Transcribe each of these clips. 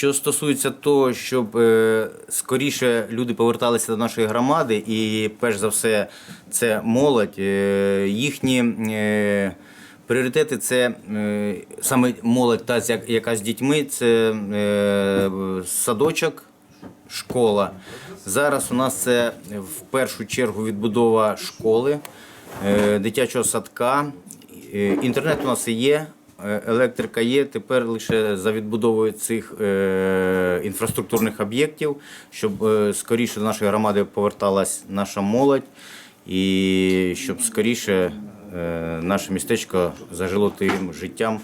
Що стосується того, щоб е, скоріше люди поверталися до нашої громади, і перш за все, це молодь, е, їхні е, пріоритети це саме молодь, та яка з дітьми, це садочок, школа. Зараз у нас це в першу чергу відбудова школи, дитячого садка. Інтернет у нас є, електрика є. Тепер лише за відбудовою цих е, інфраструктурних об'єктів, щоб е, скоріше до нашої громади поверталась наша молодь і щоб скоріше е, наше містечко зажило тим життям,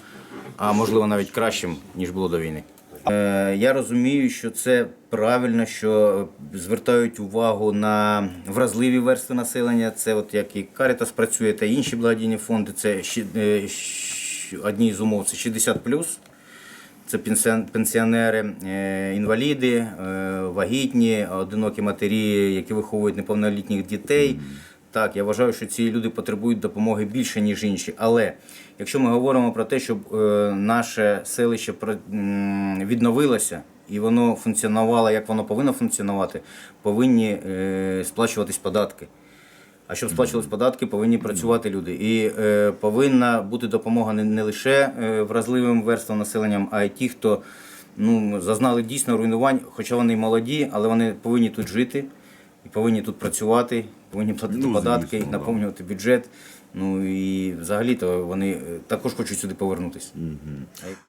а можливо навіть кращим, ніж було до війни. Е, Я розумію, що це правильно, що звертають увагу на вразливі верстви населення. Це от як і Карітас працює та інші благодійні фонди. Це щі- е, щ- одні з умов це 60 це пенсіонери, е, інваліди, е, вагітні, одинокі матері, які виховують неповнолітніх дітей. Так, я вважаю, що ці люди потребують допомоги більше, ніж інші. Але якщо ми говоримо про те, щоб е, наше селище відновилося і воно функціонувало, як воно повинно функціонувати, повинні сплачуватись податки. А щоб сплачувались податки, повинні працювати люди. І е, повинна бути допомога не, не лише е, вразливим верствам населення, а й ті, хто ну, зазнали дійсно руйнувань, хоча вони й молоді, але вони повинні тут жити і повинні тут працювати, повинні платити Ну, податки, звісно, да. наповнювати бюджет. Ну і взагалі-то вони е, також хочуть сюди повернутися.